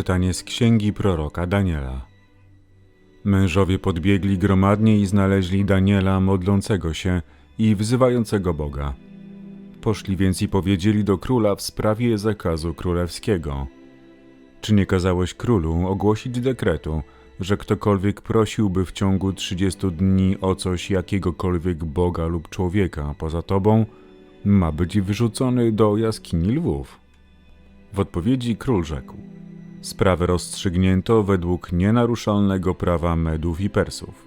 Czytanie z księgi proroka Daniela. Mężowie podbiegli gromadnie i znaleźli Daniela modlącego się i wzywającego Boga. Poszli więc i powiedzieli do króla w sprawie zakazu królewskiego. Czy nie kazałeś królu ogłosić dekretu, że ktokolwiek prosiłby w ciągu trzydziestu dni o coś jakiegokolwiek Boga lub człowieka poza tobą, ma być wyrzucony do jaskini lwów? W odpowiedzi król rzekł: Sprawę rozstrzygnięto według nienaruszalnego prawa Medów i Persów.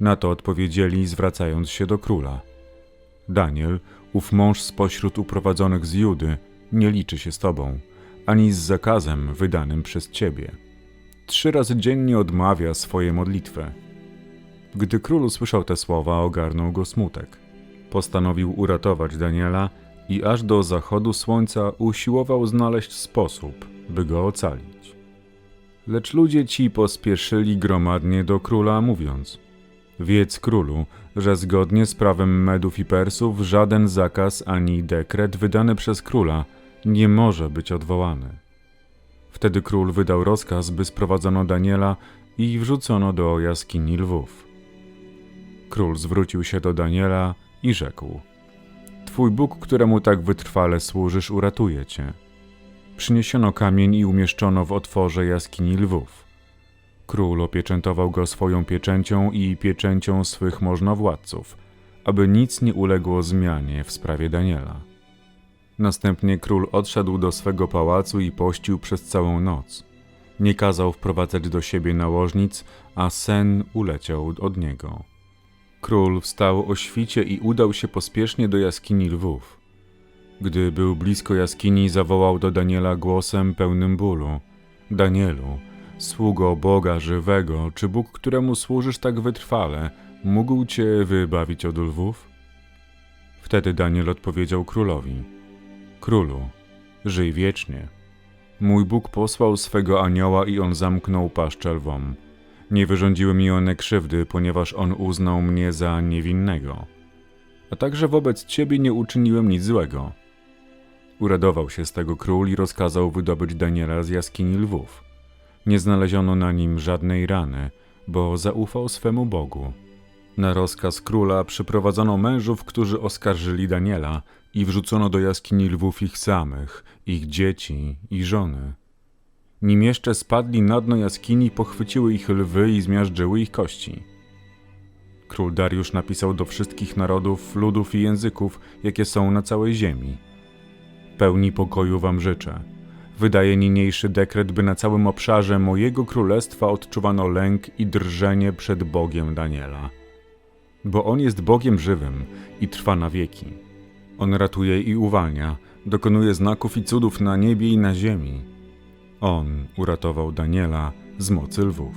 Na to odpowiedzieli, zwracając się do króla. Daniel, ów mąż spośród uprowadzonych z Judy, nie liczy się z tobą, ani z zakazem wydanym przez ciebie. Trzy razy dziennie odmawia swoje modlitwy. Gdy król usłyszał te słowa, ogarnął go smutek. Postanowił uratować Daniela i aż do zachodu słońca usiłował znaleźć sposób, by go ocalić. Lecz ludzie ci pospieszyli gromadnie do króla, mówiąc: Wiedz królu, że zgodnie z prawem Medów i Persów żaden zakaz ani dekret wydany przez króla nie może być odwołany. Wtedy król wydał rozkaz, by sprowadzono Daniela i wrzucono do jaskini lwów. Król zwrócił się do Daniela i rzekł: Twój Bóg, któremu tak wytrwale służysz, uratuje cię. Przyniesiono kamień i umieszczono w otworze jaskini lwów. Król opieczętował go swoją pieczęcią i pieczęcią swych możnowładców, aby nic nie uległo zmianie w sprawie Daniela. Następnie król odszedł do swego pałacu i pościł przez całą noc. Nie kazał wprowadzać do siebie nałożnic, a sen uleciał od niego. Król wstał o świcie i udał się pospiesznie do jaskini lwów. Gdy był blisko jaskini, zawołał do Daniela głosem pełnym bólu: Danielu, sługo Boga żywego, czy Bóg, któremu służysz tak wytrwale, mógł cię wybawić od lwów? Wtedy Daniel odpowiedział królowi: Królu, żyj wiecznie. Mój Bóg posłał swego anioła i on zamknął paszczę lwom. Nie wyrządziły mi one krzywdy, ponieważ on uznał mnie za niewinnego. A także wobec ciebie nie uczyniłem nic złego. Uradował się z tego król i rozkazał wydobyć Daniela z jaskini lwów. Nie znaleziono na nim żadnej rany, bo zaufał swemu Bogu. Na rozkaz króla przyprowadzono mężów, którzy oskarżyli Daniela i wrzucono do jaskini lwów ich samych, ich dzieci i żony. Nim jeszcze spadli na dno jaskini, pochwyciły ich lwy i zmiażdżyły ich kości. Król Dariusz napisał do wszystkich narodów, ludów i języków, jakie są na całej ziemi. Pełni pokoju wam życzę. Wydaje niniejszy dekret, by na całym obszarze mojego królestwa odczuwano lęk i drżenie przed Bogiem Daniela. Bo On jest Bogiem żywym i trwa na wieki. On ratuje i uwalnia, dokonuje znaków i cudów na niebie i na ziemi. On uratował Daniela z mocy lwów.